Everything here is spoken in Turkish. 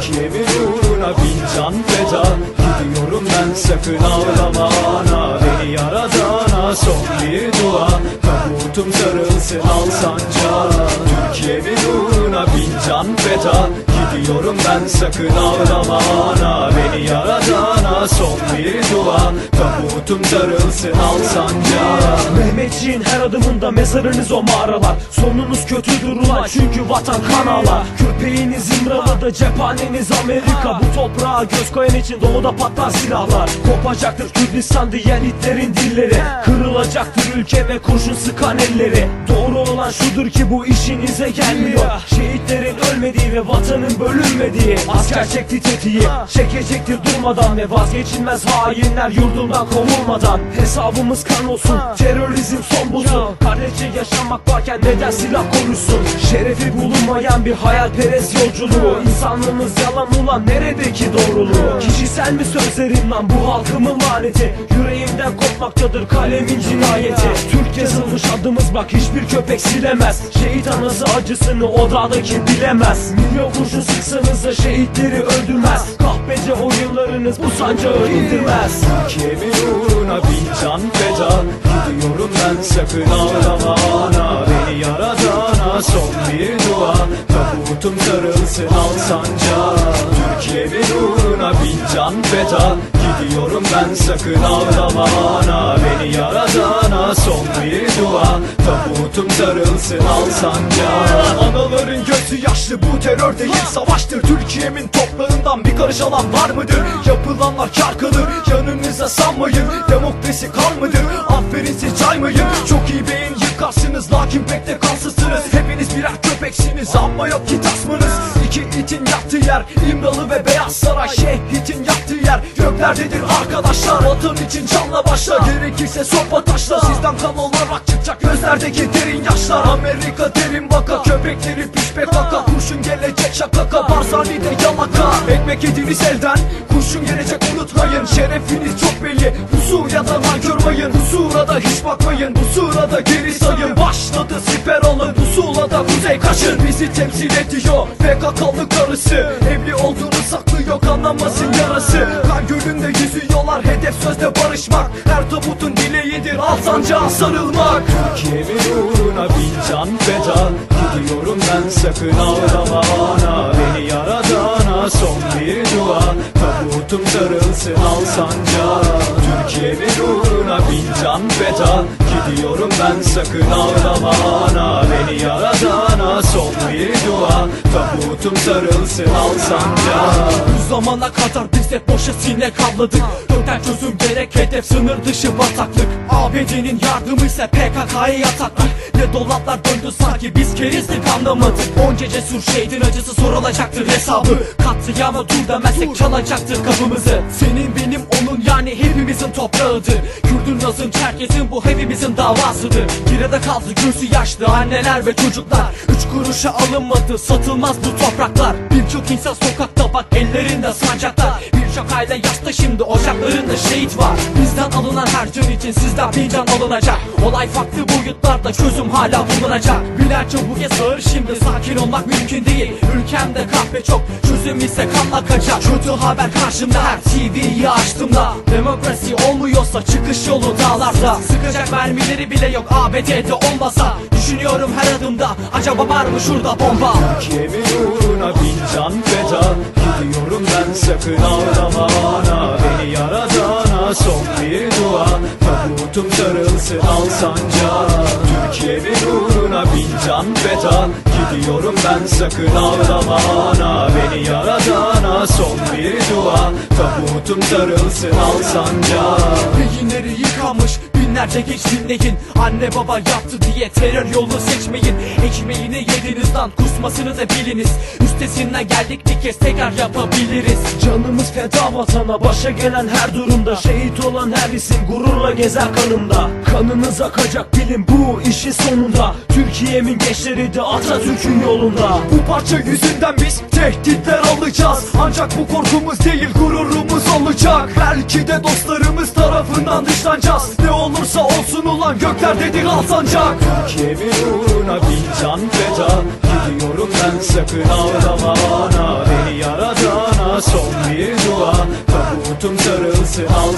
Türkiye'min uğruna bin can feda. Gidiyorum ben sakın ağlama ana. Beni yaradana son bir dua. Tabutum sarılsın al sancağı Türkiye'min uğruna bin can feda Gidiyorum ben sakın ağlama ana. Beni yaradana son bir dua Tabutum sarılsın al sancağı. Mehmetçiğin her adımında mezarınız o mağaralar. Sonunuz kötüdür ulan çünkü vatan kan ağlar Köpeğiniz İmralı'da cephaneniz Amerika. Bu toprağa göz koyan için doğuda patlar silahlar. Kopacaktır Kürdistan diyen itlerin dilleri. Kırılacaktır ülke ve kurşun sıkan elleri. Doğru olan şudur ki bu işinize gelmiyor Şehitlerin ölmediği ve vatanın bölünmediği Asker çekti tetiği Çekecektir durmadan ve vazgeçilmez hainler yurdundan kovulmadan. Hesabımız kan olsun terörizm son bulsun. Kardeşçe yaşamak varken neden silah konuşsun Şerefi bulunmayan bir hayalperest yolculuğu. İnsanlığımız yalan ulan neredeki doğruluğu? Kişisel mi sözlerim lan bu halkımın laneti Yüreğimden kopmaktadır kalemin cinayeti. Türk yazılmış adımız bak hiçbir köpek silemez. Şehit anası acısını o dağdaki bilemez. Milyon kurşun sıksanız da şehitleri öldürmez. Kahpece oyunlarınız bu sancağı indirmez. Türkiye'min uğruna bin can feda Gidiyorum ben sakın ağlama ana. Beni yaradana son bir dua Tabutum sarılsın al sancağı. Türkiye'min uğruna bin can feda Gidiyorum ben sakın ağlama ana. Beni yaradana son bir dua Tabutum sarılsın al sancağı. Anaların gözü yaşlı bu terör değil savaştır. Türkiye'min toprağından bir karış alan var mıdır? Yapılanlar kar kalır yanınıza sanmayın. Demokrasi kal mıdır? Aferin siz caymayın. Çok iyi beyin yıkarsınız lakin pek de kansızsınız. Hepiniz birer köpeksiniz ama yok ki tasmanız. İki itin yattığı yer İmralı ve Beyaz Saray Şehitin yattığı yer göklerdedir arkadaşlar. Vatan için canla başla. Gerekirse sopa taşla. Sizden kan olarak çıkacak gözlerdeki derin yaşlar. Amerika derin baka. Köpekleri pişpe kaka. Kurşun gelecek şakaka Barzani'de yalaka. Ekmek yediniz elden. Kurşun gelecek unutmayın. Şerefiniz çok belli. Pusu ya da nankör mayın Husura da hiç bakmayın. Bu sırada geri sayın Kuzey kaçın Bizi temsil ediyor. PKK'lı karısı Evli olduğunu saklıyor kanlamasın yarası. Kan gölünde yüzüyorlar Hedef sözde barışmak. Her tabutun dileğidir Al sancağa sarılmak. Türkiye'min uğruna bin can feda Gidiyorum ben sakın ağlama ana Beni yaradana son bir dua. Tabutum sarılsın al sancağı Türkiye'min uğruna bin can feda Gidiyorum ben sakın ağlama ana Tabutum sarılsın al sancağı Bu zamana kadar biz hep boşa sine kavladık Dörtten çözüm gerek hedef sınır dışı bataklık. ABD'nin yardımı ise PKK'ya yataklık. Ne dolaplar döndü sanki biz kerizdik anlamadık. Onca cesur şehidin acısı sorulacaktır hesabı. Katliama dur demezsek çalacaktır kapımızı. Senin benim onun yani hepimizin toprağıdır. Kürdün Laz'ın Çerkez'in bu hepimizin davasıdır. Girede kaldı gözü yaşlı anneler ve çocuklar. Üç kuruşa alınmadı satılmaz bu topraklar. Birçok insan sokakta bak ellerinde sancaklar Birçok aile yaşta şimdi ocaklarında şehit var. Bizden alınan her can için sizden bin can alınacak. Olay farklı boyutlarda çözüm hala bulunacak. Binlerce bu kez sağır şimdi sakin olmak mümkün değil. Ülkemde kahve çok çözüm ise kan akacak. Kötü haber karşımda her TV'yi açtığımda Demokrasi olmuyorsa çıkış yolu dağlarda. Sıkacak mermileri bile yok ABD'de olmasa. Düşünüyorum her adımda acaba var mı şurada bomba? Türkiye'min uğruna bin can feda Gidiyorum ben sakın ağlama ana Beni yaradana son bir dua Tabutum sarılsın al sancağı Türkiye'min uğruna bin can feda Gidiyorum ben sakın ağlama ana Beni yaradana son bir dua Tabutum sarılsın al sancağı Beyinleri yıkanmış binlerce genç dinleyin Anne baba yaptı diye terör yolu seçmeyin. Ekmeğini yediniz lan kusmasını da biliniz. Üstesinden geldik bir kez tekrar yapabiliriz. Canımız feda vatana başa gelen her durumda. Şehit olan her isim gururla gezer kanımda. Kanınız akacak bilin bu işin sonunda Türkiye'min gençleri de Atatürk'ün yolunda. Bu parça yüzünden biz tehditler alacağız. Ancak bu korkumuz değil gururumuz olacak. Belki de dostlarımız tarafından dışlanacağız. Ne olursa olsun ulan gökler dedik alsancak Türkiye'min uğruna bir can feda. Gidiyorum ben sakın ağlama bana. Beni yaradana son bir dua. Kabutum sarılsın al